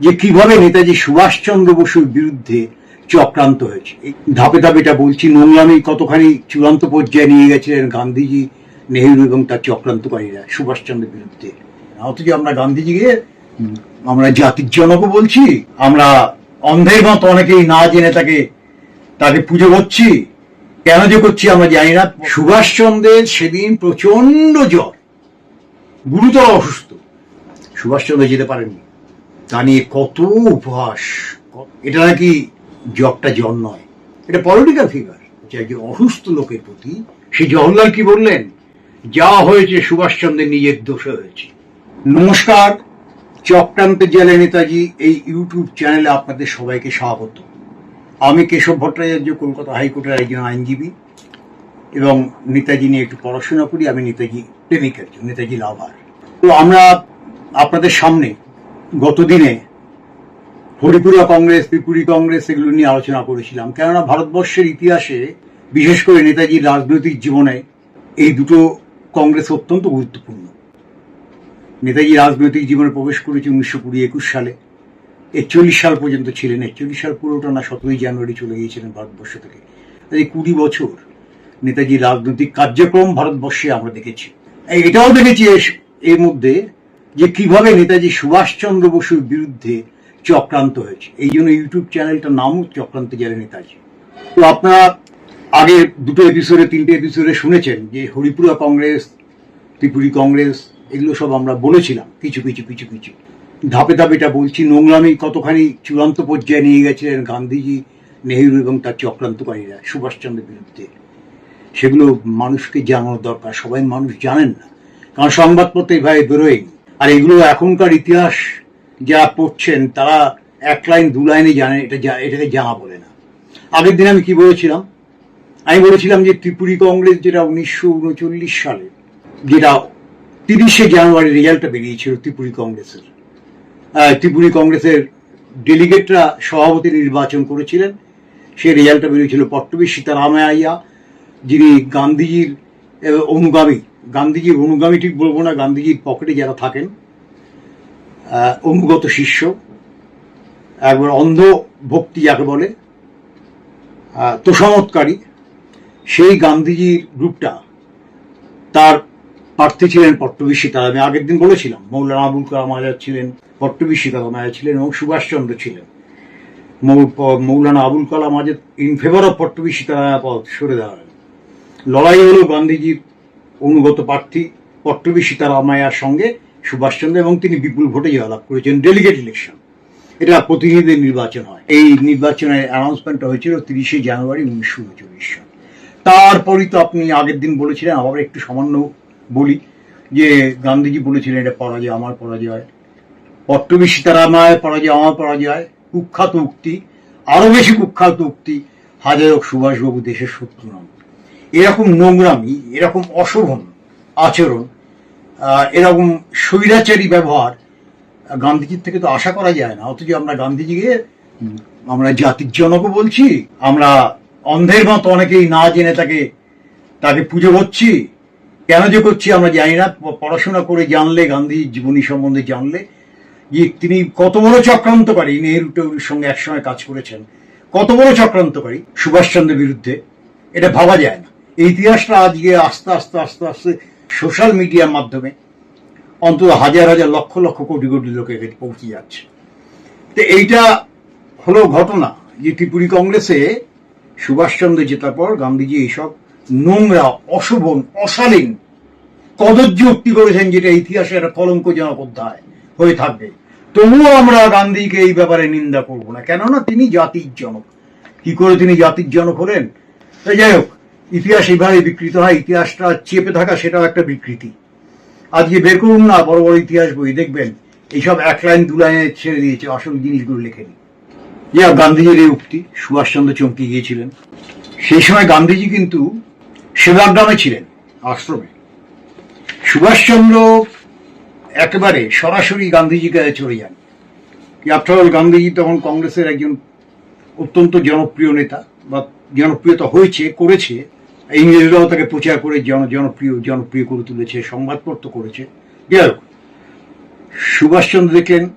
যে কীভাবে নেতাজি সুভাষচন্দ্র বসুর বিরুদ্ধে চক্রান্ত হয়েছে। ধাপে ধাপে এটা বলছি, নোংরামি কতখানি চূড়ান্ত পর্যায়ে নিয়ে গেছিলেন গান্ধীজি, নেহেরু এবং তার চক্রান্তকারীরা সুভাষচন্দ্রের বিরুদ্ধে। অথচ আমরা গান্ধীজিকে, আমরা জাতির জনকও বলছি, আমরা অন্ধের মতো অনেকেই না জেনে তাকে তাকে পুজো করছি। কেন যে করছি আমরা জানি না। সুভাষচন্দ্রের সেদিন প্রচণ্ড জ্বর, গুরুতর অসুস্থ। সুভাষচন্দ্র যেতে পারেননি। তা নিয়ে কত উপহাস। এটা নাকি জবটা জ্বর নয়। এটা পলিটিক্যাল ফিগার যে একজন অসুস্থ লোকের প্রতি সে জওহরলাল কি বললেন? যা হয়েছে সুভাষচন্দ্রের নিজের দোষে হয়েছে। নমস্কার, চক্রান্ত জেলে নেতাজি, এই ইউটিউব চ্যানেলে আপনাদের সবাইকে স্বাগত। আমি কেশব ভট্টাচার্য, কলকাতা হাইকোর্টের একজন আইনজীবী। এবং নেতাজি নিয়ে একটু পড়াশোনা করি, আমি নেতাজি প্রেমিক একজন, নেতাজি লাভার। তো আমরা আপনাদের সামনে গতদিনে হরিপুরা কংগ্রেস, ত্রিপুরী কংগ্রেস এগুলো নিয়ে আলোচনা করেছিলাম। কেননা ভারতবর্ষের ইতিহাসে, বিশেষ করে নেতাজির রাজনৈতিক জীবনে, এই দুটো কংগ্রেস অত্যন্ত গুরুত্বপূর্ণ। নেতাজি রাজনৈতিক জীবনে প্রবেশ করেছে উনিশশো কুড়ি একুশ সালে। একচল্লিশ সাল পর্যন্ত ছিলেন। একচল্লিশ সাল পুরোটা না সতেরোই জানুয়ারি চলে গিয়েছিলেন ভারতবর্ষ থেকে। এই কুড়ি বছর নেতাজির রাজনৈতিক কার্যক্রম ভারতবর্ষে আমরা দেখেছি। এটাও দেখেছি এর মধ্যে যে কীভাবে নেতাজি সুভাষচন্দ্র বসুর বিরুদ্ধে চক্রান্ত হয়েছে। এই জন্য ইউটিউব চ্যানেলটার নামও চক্রান্ত জেলে নেতাজি। তো আপনারা আগে দুটো এপিসোডে তিনটে এপিসোডে শুনেছেন যে হরিপুরা কংগ্রেস, ত্রিপুরী কংগ্রেস, এগুলো সব আমরা বলেছিলাম কিছু কিছু কিছু কিছু ধাপে ধাপে এটা বলছি, নোংরামি কতখানি চূড়ান্ত পর্যায়ে নিয়ে গেছিলেন গান্ধীজি, নেহেরু এবং তার চক্রান্তকারীরা সুভাষচন্দ্রের বিরুদ্ধে। সেগুলো মানুষকে জানানো দরকার, সবাই মানুষ জানেন না। কারণ সংবাদপত্রে এভাবে বেরোয়নি। আর এগুলো এখনকার ইতিহাস যারা পড়ছেন, তারা এক লাইন, দু লাইনে জানে, এটা এটাকে জানা বলে না। আগের দিন আমি কি বলেছিলাম? আমি বলেছিলাম যে ত্রিপুরী কংগ্রেস যেটা উনিশশো উনচল্লিশ সালে, যেটা তিরিশে জানুয়ারি রেজাল্টটা বেরিয়েছিল ত্রিপুরী কংগ্রেসের। ত্রিপুরী কংগ্রেসের ডেলিগেটরা সভাপতি নির্বাচন করেছিলেন। সেই রেজাল্টটা বেরিয়েছিল পট্টবী সীতারামাইয়া, যিনি গান্ধীজির অনুগামী। গান্ধীজির অনুগামী ঠিক বলব না গান্ধীজির পকেটে যারা থাকেন অনুগত শিষ্য একবার অন্ধ ভক্তি যাকে বলে আহ, তোষামতকারী সেই গান্ধীজির গ্রুপটা তার প্রার্থী ছিলেন পট্টবী সীতারাম আমি আগের দিন বলেছিলাম মৌলানা আবুল কালাম আজাদ ছিলেন পট্টবী সীতারাম আজাদ ছিলেন এবং সুভাষচন্দ্র ছিলেন। Maulana Abul Kalam Azad in favour of Pattabhi Sitaram সরে দাঁড়ালেন লড়াই হলো গান্ধীজির অনুগত প্রার্থী পট্টবী সীতারামায়ার সঙ্গে সুভাষচন্দ্র এবং তিনি বিপুল ভোটে জয়লাভ করেছেন ডেলিগেট ইলেকশন এটা প্রতিনিধিদের নির্বাচন হয়। এই নির্বাচনের অ্যানাউন্সমেন্টটা হয়েছিল তিরিশে জানুয়ারি উনিশশো উনচল্লিশ সাল। তারপরই তো আপনি আগের দিন বলেছিলেন, আবার একটু সামান্য বলি যে গান্ধীজি বলেছিলেন এটা পরাজয়, আমার পরাজয়। পট্টবী সীতারামায় পরাজয়, আমার পরাজয়, কুখ্যাত উক্তি আরও বেশি কুখ্যাত উক্তি, হাজারক সুভাষবাবু দেশের শত্রু নন। এরকম নোংরামি, এরকম অশোভন আচরণ এরকম স্বৈরাচারী ব্যবহার গান্ধীজির থেকে তো আশা করা যায় না। অথচ আমরা গান্ধীজিকে আমরা জাতির জনকও বলছি, আমরা অন্ধের মতো অনেকেই না জেনে তাকে তাকে পুজো করছি। কেন যে করছি আমরা জানি না। পড়াশোনা করে জানলে গান্ধীর জীবনী সম্বন্ধে জানলে, যে তিনি কত বড় চক্রান্তকারী নেহরু টেহরুর সঙ্গে একসময় কাজ করেছেন। কত বড় চক্রান্তকারী সুভাষচন্দ্রের বিরুদ্ধে। এটা ভাবা যায় না। ইতিহাসটা আজকে আস্তে আস্তে আস্তে আস্তে সোশ্যাল মিডিয়ার মাধ্যমে অন্তত হাজার হাজার, লক্ষ লক্ষ কোটি কোটি লোকের কাছে পৌঁছে যাচ্ছে। তো এইটা হলো ঘটনা যে ত্রিপুরী কংগ্রেসে সুভাষচন্দ্র জেতার পর গান্ধীজি এইসব নোংরা অশোভন অশালীন কদর্য উক্তি করেছেন যেটা ইতিহাসে একটা কলঙ্কজনক অধ্যায় হয়ে থাকবে। তবুও আমরা গান্ধীকে এই ব্যাপারে নিন্দা করব না। কেননা তিনি জাতির জনক। কি করে তিনি জাতির জনক হলেন? যাই হোক ইতিহাস এইভাবে বিকৃত হয়, ইতিহাসটা চেপে থাকা সেটাও একটা বিকৃতি। আজকে বের করুন না, বড় বড় ইতিহাস বই, দেখবেন এইসব এক লাইন, দু লাইনে ছেড়ে দিয়েছে আসল জিনিসগুলো লেখেনি যা গান্ধীজির এই উক্তি, সুভাষচন্দ্র চমকে গিয়েছিলেন। সেই সময় গান্ধীজি কিন্তু সেবাগ্রামে ছিলেন, আশ্রমে। সুভাষচন্দ্র একেবারে সরাসরি গান্ধীজির কাছে চলে যান। আফটার অল, গান্ধীজি তখন কংগ্রেসের একজন অত্যন্ত জনপ্রিয় নেতা, বা জনপ্রিয়তা হয়েছে, করেছে। ইংরেজরাও তাকে প্রচার করে জন, জনপ্রিয় জনপ্রিয় করে তুলেছে, সংবাদপত্র করেছে। যাই হোক, সুভাষচন্দ্র দেখলেন,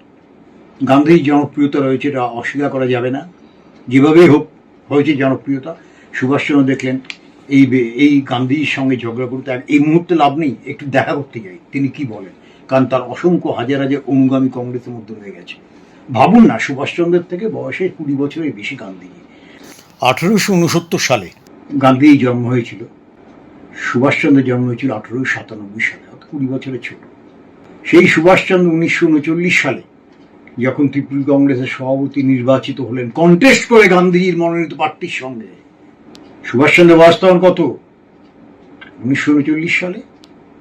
গান্ধীর জনপ্রিয়তা রয়েছে, এটা অস্বীকার করা যাবে না। যেভাবেই হোক, হয়েছে জনপ্রিয়তা। সুভাষচন্দ্র দেখলেন, এই এই গান্ধীর সঙ্গে ঝগড়া করতে আর এই মুহূর্তে লাভ নেই, একটু দেখা করতে যাই, তিনি কি বলেন? কারণ তার অসংখ্য হাজার হাজার অনুগামী কংগ্রেসের মধ্যে রয়ে গেছে। ভাবুন না, সুভাষচন্দ্রের থেকে বয়সে কুড়ি বছরের বেশি গান্ধীজি। আঠেরোশো উনসত্তর সালে গান্ধীর জন্ম হয়েছিল। সুভাষচন্দ্রের জন্ম হয়েছিল আঠেরোশো সাতানব্বই সালে, অর্থাৎ কুড়ি বছরের ছোট। সেই সুভাষচন্দ্র উনিশশো উনচল্লিশ সালে যখন ত্রিপুরা কংগ্রেসের সভাপতি নির্বাচিত হলেন কন্টেস্ট করে গান্ধীজির মনোনীত প্রার্থীর সঙ্গে। সুভাষচন্দ্র বয়স কত? উনিশশো উনচল্লিশ সালে,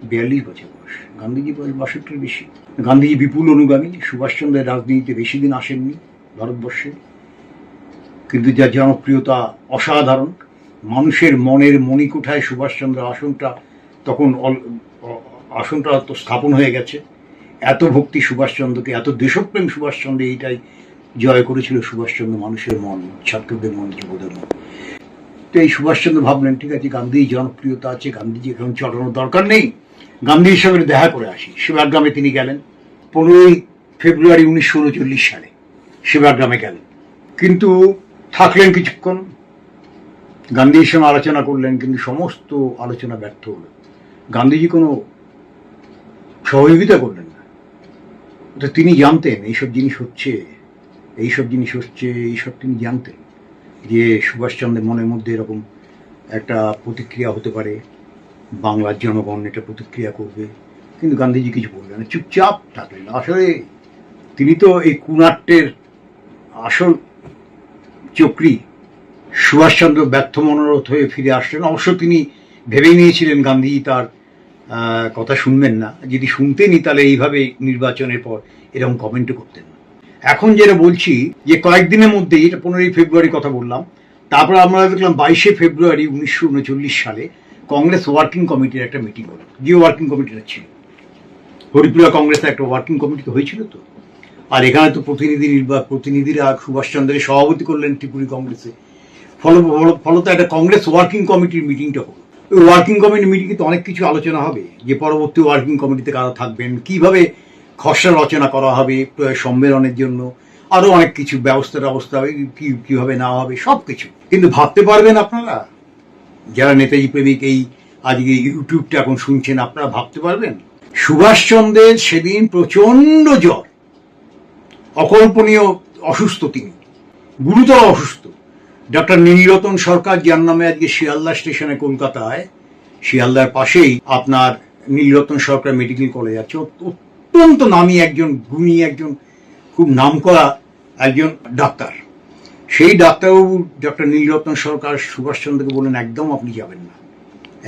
বিয়াল্লিশ বছর বয়স। গান্ধীজি বয়স বাষট্টির বেশি। গান্ধীজি বিপুল অনুগামী, সুভাষচন্দ্রের রাজনীতিতে বেশি দিন আসেননি ভারতবর্ষে। কিন্তু যার জনপ্রিয়তা অসাধারণ মানুষের মনের মণিকুঠায় সুভাষচন্দ্র আসনটা তখন আসনটা তো স্থাপন হয়ে গেছে। এত ভক্তি সুভাষচন্দ্রকে, এত দেশপ্রেম সুভাষচন্দ্র, এইটাই জয় করেছিল সুভাষচন্দ্র মানুষের মন, ছাত্রদের মন, যুবদের মন। তো এই সুভাষচন্দ্র ভাবলেন, ঠিক আছে গান্ধী জনপ্রিয়তা আছে, গান্ধীজি এখন চটানোর দরকার নেই। গান্ধীর সঙ্গে দেখা করে আসি। সেবাগ্রামে তিনি গেলেন। পনেরোই ফেব্রুয়ারি উনিশশো উনচল্লিশ সালে সেবাগ্রামে গেলেন। কিন্তু থাকলেন কিছুক্ষণ গান্ধীর সঙ্গে আলোচনা করলেন, কিন্তু সমস্ত আলোচনা ব্যর্থ হলো। গান্ধীজি কোনো সহযোগিতা করলেন না। তো তিনি জানতেন, এইসব জিনিস হচ্ছে, এইসব জিনিস হচ্ছে, এইসব তিনি জানতেন যে সুভাষচন্দ্রের মনের মধ্যে এরকম একটা প্রতিক্রিয়া হতে পারে, বাংলার জনগণ এটা প্রতিক্রিয়া করবে। কিন্তু গান্ধীজি কিছু বললেন না, চুপচাপ থাকলেন। আসলে তিনি তো এই কুনাট্যের আসল চক্রী সুভাষচন্দ্র ব্যর্থ মনোরথ হয়ে ফিরে আসলেন। অবশ্য তিনি ভেবেই নিয়েছিলেন গান্ধীজি তার কথা শুনবেন না। যদি শুনতেনই, তাহলে এইভাবে নির্বাচনের পর এরকম কমেন্টও করতেন না। এখন যেটা বলছি, যে কয়েকদিনের মধ্যেই, এটা পনেরোই ফেব্রুয়ারি কথা বললাম, তারপর আমরা দেখলাম বাইশে ফেব্রুয়ারি উনিশশো উনচল্লিশ সালে কংগ্রেস ওয়ার্কিং কমিটির একটা মিটিং হলো। যে ওয়ার্কিং কমিটিটা ছিল? হরিপুরা কংগ্রেসের একটা ওয়ার্কিং কমিটি হয়েছিল তো? আর এখানে তো প্রতিনিধি নির্বাচ প্রতিনিধিরা সুভাষচন্দ্রের সভাপতি করলেন ত্রিপুরি কংগ্রেসে। ফল ফল- ফলত একটা কংগ্রেস ওয়ার্কিং কমিটির মিটিংটা হলো। ওই ওয়ার্কিং কমিটির মিটিংয়ে তো অনেক কিছু আলোচনা হবে। যে পরবর্তী ওয়ার্কিং কমিটিতে কারা থাকবেন, কীভাবে খসড়া রচনা করা হবে সম্মেলনের জন্য আরও অনেক কিছু ব্যবস্থা ব্যবস্থা হবে, কী, কীভাবে নেওয়া হবে সব কিছু কিন্তু ভাবতে পারবেন আপনারা? যারা নেতাজি প্রেমিক এই আজকে ইউটিউবটা এখন শুনছেন, আপনারা ভাবতে পারবেন? সুভাষচন্দ্রের সেদিন প্রচণ্ড জ্বর। অকল্পনীয় অসুস্থ তিনি। গুরুতর অসুস্থ। ডক্টর নীলরতন সরকার যার নামে আজকে শিয়ালদা স্টেশনে কলকাতায়, শিয়ালদার পাশেই আপনার নীলরতন সরকার মেডিকেল কলেজ আছে। অত্যন্ত নামী একজন, গুণী একজন, খুব নামকরা একজন ডাক্তার। সেই ডাক্তারবাবু ডক্টর নীলরত্ন সরকার সুভাষচন্দ্রকে বললেন, একদম আপনি যাবেন না।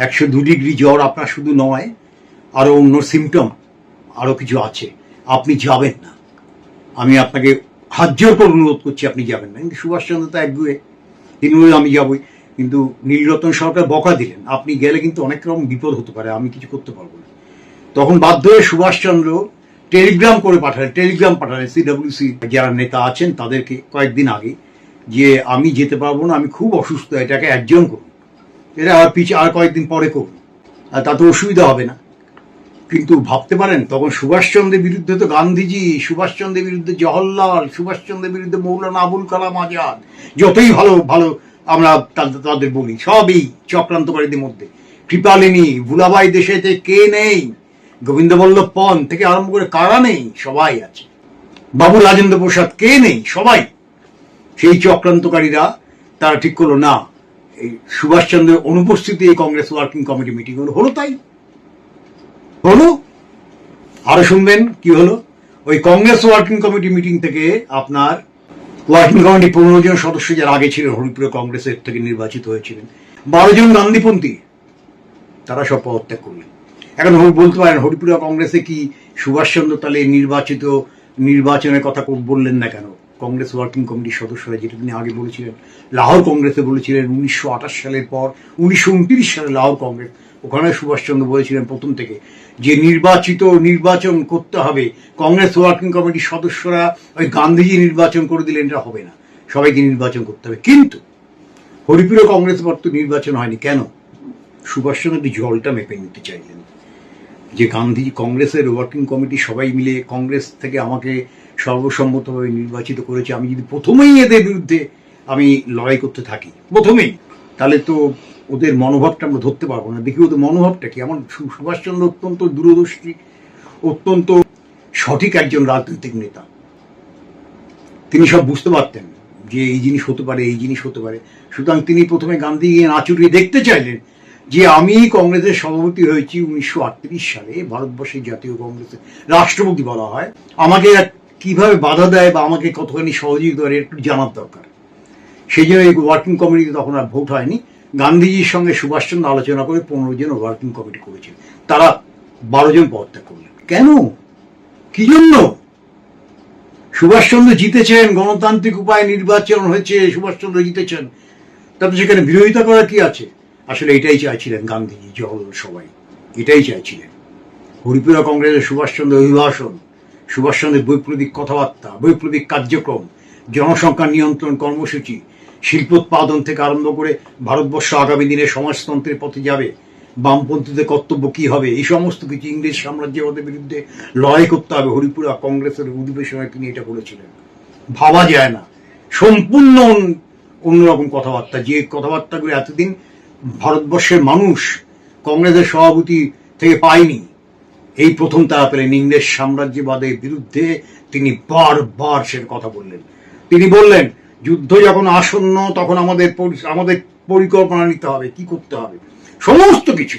একশো দু ডিগ্রি জ্বর আপনার শুধু নয় আরও অন্য সিমটম আরও কিছু আছে। আপনি যাবেন না। আমি আপনাকে হাত জোর করে অনুরোধ করছি, আপনি যাবেন না। কিন্তু সুভাষচন্দ্র তো একগুয়ে বললেন, আমি যাবই। কিন্তু নীলরতন সরকার বকা দিলেন। আপনি গেলে কিন্তু অনেক রকম বিপদ হতে পারে আমি কিছু করতে পারব না। তখন বাধ্য হয়ে সুভাষচন্দ্র টেলিগ্রাম করে পাঠালেন টেলিগ্রাম পাঠালেন সিডব্লিউসি যারা নেতা আছেন তাদেরকে কয়েকদিন আগে যে আমি যেতে পারব না আমি খুব অসুস্থ এটাকে একজন করুন। এটা আর পিছিয়ে আর কয়েকদিন পরে করুন। তাতে অসুবিধা হবে না। কিন্তু ভাবতে পারেন, তখন সুভাষচন্দ্রের বিরুদ্ধে তো গান্ধীজি, সুভাষচন্দ্রের বিরুদ্ধে জওহরলাল, সুভাষচন্দ্রের বিরুদ্ধে মৌলানা আবুল কালাম আজাদ, যতই ভালো ভালো আমরা তাদের বলি, সবই চক্রান্তকারীদের মধ্যে। কৃপালিনী, ভুলাবাই দেশেতে কে নেই? গোবিন্দবল্লভ পন থেকে আরম্ভ করে কারা নেই? সবাই আছে। বাবু রাজেন্দ্র প্রসাদ কে নেই? সবাই। সেই চক্রান্তকারীরা, তারা ঠিক করল, না, এই সুভাষচন্দ্রের অনুপস্থিতি এই কংগ্রেস ওয়ার্কিং কমিটি মিটিং হলো হলো তাই। হলো আরও শুনবেন কি হলো? ওই কংগ্রেস ওয়ার্কিং কমিটি মিটিং থেকে আপনার ওয়ার্কিং কমিটি পনেরো জন সদস্য যারা আগে ছিলেন হরিপুর কংগ্রেসের থেকে নির্বাচিত হয়েছিলেন। বারো জন গান্ধীপন্থী, তারা সব পদত্যাগ করলেন। এখন বলতে পারেন, হরিপুরা কংগ্রেসে কি সুভাষচন্দ্র তাহলে নির্বাচিত নির্বাচনের কথা বললেন না কেন? কংগ্রেস ওয়ার্কিং কমিটির সদস্যরা যেটা তিনি আগে বলেছিলেন, লাহোর কংগ্রেসে বলেছিলেন, উনিশশো আঠাশ সালের পর, উনিশশো উনত্রিশ সালে লাহোর কংগ্রেস ওখানে সুভাষচন্দ্র বলেছিলেন প্রথম থেকে যে নির্বাচিত নির্বাচন করতে হবে, কংগ্রেস ওয়ার্কিং কমিটির সদস্যরা ওই গান্ধীজি নির্বাচন করে দিলেন, এটা হবে না। সবাইকে নির্বাচন করতে হবে। কিন্তু হরিপুরে কংগ্রেস তো নির্বাচন হয়নি। কেন? সুভাষচন্দ্র জলটা মেপে নিতে চাইলেন। যে গান্ধী কংগ্রেসের ওয়ার্কিং কমিটি সবাই মিলে কংগ্রেস থেকে আমাকে সর্বসম্মতভাবে নির্বাচিত করেছে। আমি যদি প্রথমেই এদের বিরুদ্ধে আমি লড়াই করতে থাকি, প্রথমেই, তাহলে তো ওদের মনোভাবটা আমরা ধরতে পারব না। দেখি ওদের মনোভাবটা কি? সু- সুভাষচন্দ্র অত্যন্ত দূরদর্শী অত্যন্ত সঠিক একজন রাজনৈতিক নেতা। তিনি সব বুঝতে পারতেন যে এই জিনিস হতে পারে, এই জিনিস হতে পারে। সুতরাং তিনি প্রথমে গান্ধীকে নাচুরিয়ে দেখতে চাইলেন যে আমি কংগ্রেসের সভাপতি হয়েছি উনিশশো আটত্রিশ সালে, ভারতবর্ষের জাতীয় কংগ্রেসের রাষ্ট্রপতি বলা হয়। আমাকে কীভাবে বাধা দেয় বা আমাকে কতখানি সহযোগিতা করে, একটু জানার দরকার। সেই জন্য এই ওয়ার্কিং কমিটিতে তখন আর ভোট হয়নি। গান্ধীজির সঙ্গে সুভাষচন্দ্র আলোচনা করে পনেরো জন ওয়ার্কিং কমিটি করেছেন। তারা বারো জন পদত্যাগ করলেন। কেন? কি জন্য? সুভাষচন্দ্র জিতেছেন, গণতান্ত্রিক উপায়ে নির্বাচন হয়েছে, সুভাষচন্দ্র জিতেছেন। তাতে সেখানে বিরোধিতা করার কি আছে? আসলে এটাই চাইছিলেন গান্ধীজি জওহরলাল সবাই। এটাই চাইছিলেন। হরিপুরা কংগ্রেসের সুভাষচন্দ্র অভিভাষণ সুভাষচন্দ্রের বৈপ্লবিক কথাবার্তা, বৈপ্লবিক কার্যক্রম, জনসংখ্যা নিয়ন্ত্রণ কর্মসূচি শিল্পোৎপাদন থেকে আরম্ভ করে ভারতবর্ষ আগামী দিনে সমাজতন্ত্রের পথে যাবে। বামপন্থীদের কর্তব্য কি হবে? এই সমস্ত কিছু ইংরেজ সাম্রাজ্যবাদের বিরুদ্ধে লড়াই করতে হবে। হরিপুরা কংগ্রেসের অধিবেশনে তিনি এটা বলেছিলেন। ভাবা যায় না। সম্পূর্ণ অন্য- অন্যরকম কথাবার্তা। যে কথাবার্তাগুলো এতদিন ভারতবর্ষের মানুষ কংগ্রেসের সভাপতি থেকে পায়নি, এই প্রথম তারা পেলেন। ইংরেজ সাম্রাজ্যবাদের বিরুদ্ধে তিনি বারবার সে কথা বললেন। তিনি বললেন যুদ্ধ যখন আসন্ন, তখন আমাদের আমাদের পরিকল্পনা নিতে হবে, কি করতে হবে? সমস্ত কিছু।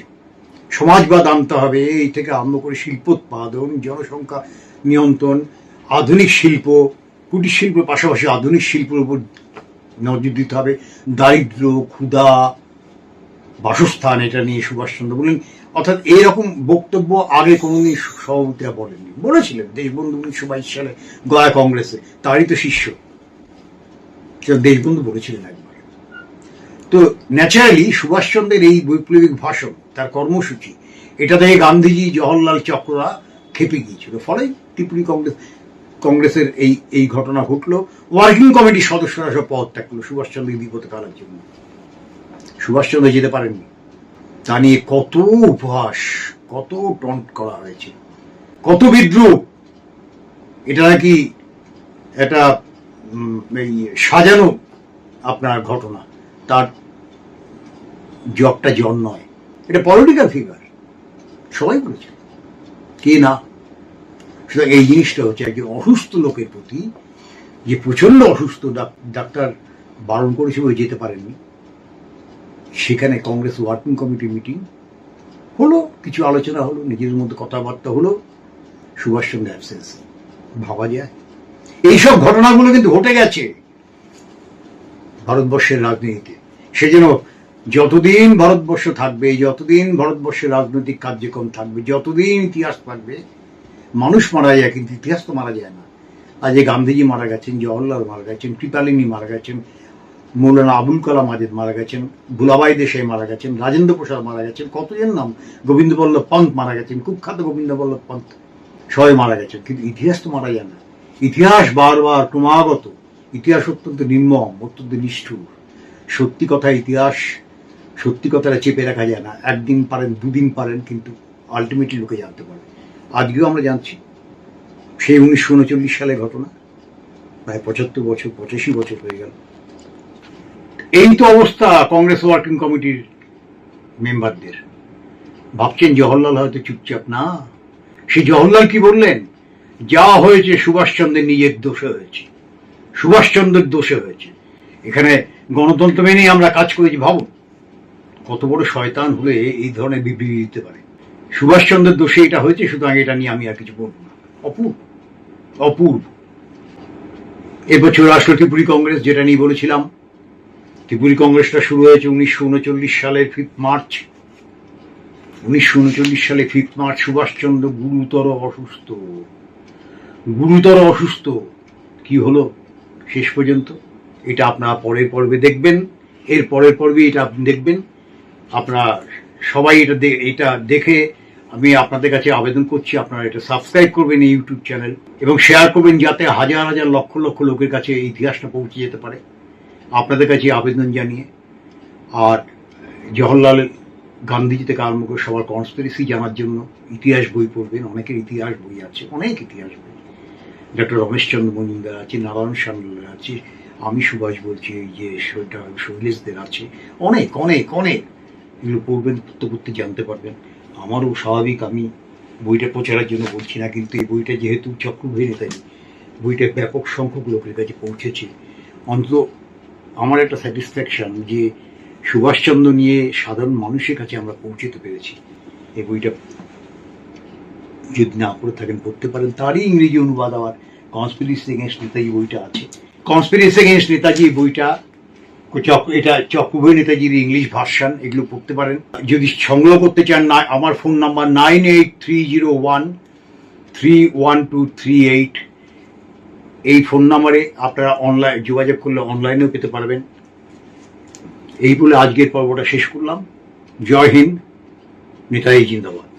সমাজবাদ আনতে হবে, এই থেকে আরম্ভ করে শিল্পোৎপাদন জনসংখ্যা নিয়ন্ত্রণ, আধুনিক শিল্প, কুটির শিল্পের পাশাপাশি আধুনিক শিল্পের উপর নজর দিতে হবে। দারিদ্র, ক্ষুধা, বাসস্থান, এটা নিয়ে সুভাষচন্দ্র বললেন অর্থাৎ এইরকম বক্তব্য আগে কোনোদিন সভাপতিরা বলেননি। বলেছিলেন, দেশবন্ধু উনিশশো বাইশ সালে গয়া কংগ্রেসে, তারই তো শিষ্য। দেশবন্ধু বলেছিলেন একবার। তো ন্যাচারালি সুভাষচন্দ্রের এই বৈপ্লবিক ভাষণ, তার কর্মসূচি, এটা থেকে গান্ধীজি, জওহরলাল চক্ররা খেপে গিয়েছিল। ফলে ত্রিপুরী কংগ্রেস, কংগ্রেসের এই এই ঘটনা ঘটলো। ওয়ার্কিং কমিটির সদস্যরা সব পদত্যাগ করল সুভাষচন্দ্র বিপদে ফেলার জন্য। সুভাষচন্দ্র যেতে পারেননি। তা নিয়ে কত উপহাস, কত টন্ট করা হয়েছে। কত বিদ্রুপ এটা নাকি একটা এই সাজানো আপনার ঘটনা, তার জবটা জন নয় এটা পলিটিক্যাল ফিগার সবাই বলেছে। কে না? সুতরাং এই জিনিসটা হচ্ছে একজন অসুস্থ লোকের প্রতি যে প্রচণ্ড অসুস্থ ডাক- ডাক্তার বারণ করেছে বলে যেতে পারেননি, সেখানে কংগ্রেস ওয়ার্কিং কমিটি মিটিং হলো, কিছু আলোচনা হলো, নিজেদের মধ্যে কথাবার্তা হলো সুভাষচন্দ্র অ্যাবসেন্স ভাবা যায়। এইসব ঘটনাগুলো কিন্তু ঘটে গেছে ভারতবর্ষের রাজনীতিতে। সেজন্য যতদিন ভারতবর্ষ থাকবে, যতদিন ভারতবর্ষের রাজনৈতিক কার্যক্রম থাকবে, যতদিন ইতিহাস থাকবে, মানুষ মারা যায় কিন্তু ইতিহাস তো মারা যায় না। আজ গান্ধীজি মারা গেছেন, জওহরলাল মারা গেছেন, কৃপালিনী মারা গেছেন, মৌলানা আবুল কালাম আজাদ মারা গেছেন ভুলাবাই দেশাই মারা গেছেন, রাজেন্দ্র প্রসাদ মারা গেছেন, কতজন নাম? গোবিন্দ বল্লভ পন্থ মারা গেছেন, কুখ্যাত গোবিন্দ বল্লভ পন্থ। সবাই মারা গেছেন, কিন্তু ইতিহাস তো মারা যায় না। ইতিহাস বারবার ক্রমাগত, ইতিহাস অত্যন্ত নির্মম, অত্যন্ত নিষ্ঠুর। সত্যি কথা ইতিহাস, সত্যি কথাটা চেপে রাখা যায় না। একদিন পারেন, দুদিন পারেন, কিন্তু আলটিমেটলি লোকে জানতে পারে আজকেও আমরা জানছি। সেই উনিশশো উনচল্লিশ সালের ঘটনা, প্রায় পঁচাত্তর বছর, পঁচাশি বছর হয়ে গেল। এই তো অবস্থা কংগ্রেস ওয়ার্কিং কমিটির মেম্বারদের। ভাবছেন জওহরলাল হয়তো চুপচাপ। না, সেই জওহরলাল কি বললেন? যা হয়েছে, সুভাষচন্দ্রের নিজের দোষে হয়েছে। সুভাষচন্দ্রের দোষে হয়েছে। এখানে গণতন্ত্র মেনেই আমরা কাজ করেছি, ভাবুন। কত বড় শয়তান হলে এই ধরনের বিবৃতি দিতে পারে। সুভাষচন্দ্রের দোষে এটা হয়েছে, সুতরাং এটা নিয়ে আমি আর কিছু বলব না। অপূর্ব। অপূর্ব। এবছর আসলো ত্রিপুরী কংগ্রেস, যেটা নিয়ে বলেছিলাম। ত্রিপুরী কংগ্রেসটা শুরু হয়েছে উনিশশো উনচল্লিশ সালের ফিফথ মার্চ উনিশশো উনচল্লিশ সালে ফিফথ মার্চ সুভাষচন্দ্র গুরুতর অসুস্থ। গুরুতর অসুস্থ। কি হলো? শেষ পর্যন্ত। এটা আপনারা পরের পর্বে দেখবেন। এর পরের পর্বে এটা আপনি দেখবেন। আপনারা সবাই এটা এটা দেখে আমি আপনাদের কাছে আবেদন করছি, আপনারা এটা সাবস্ক্রাইব করবেন এই ইউটিউব চ্যানেল এবং শেয়ার করবেন যাতে হাজার হাজার লক্ষ লক্ষ লোকের কাছে এই ইতিহাসটা পৌঁছে যেতে পারে। আপনাদের কাছে আবেদন জানিয়ে। আর জওহরলাল গান্ধীজি থেকে আরম্ভ করে সবার কনস্পিরেসি জানার জন্য ইতিহাস বই পড়বেন। অনেকের ইতিহাস বই আছে, অনেক ইতিহাস বই ডক্টর রমেশচন্দ্র মজুমদার আছে, নারায়ণ সান্যাল আছে, আমি সুভাষ বলছি যে শৈলেশদের আছে। অনেক অনেক অনেক। এগুলো পড়বেন, পড়তে পড়তে জানতে পারবেন। আমারও স্বাভাবিক, আমি বইটা প্রচারের জন্য বলছি না, কিন্তু এই বইটা যেহেতু চক্রভাই নেতাজি বইটা ব্যাপক সংখ্যক লোকের কাছে পৌঁছেছে। অন্তত আমার একটা স্যাটিসফ্যাকশন যে সুভাষচন্দ্র নিয়ে সাধারণ মানুষের কাছে আমরা পৌঁছতে পেরেছি। এই বইটা যদি না পড়ে থাকেন পড়তে পারেন। তারই ইংরেজি অনুবাদ আবার কনস্পিরেসি এগেনস্ট নেতাজি বইটা আছে। কনস্পিরেসি এগেনস্ট নেতাজি বইটা, চক, এটা চক্রবর্তী নেতাজির ইংলিশ ভার্সান এগুলো পড়তে পারেন। যদি সংগ্রহ করতে চান না আমার phone number nine eight three zero one three one two three eight এই ফোন নাম্বারে আপনারা অনলাইন যোগাযোগ করলে অনলাইনেও পেতে পারবেন। এই বলে আজকের পর্বটা শেষ করলাম। জয় হিন্দ, নেতাজি জিন্দাবাদ।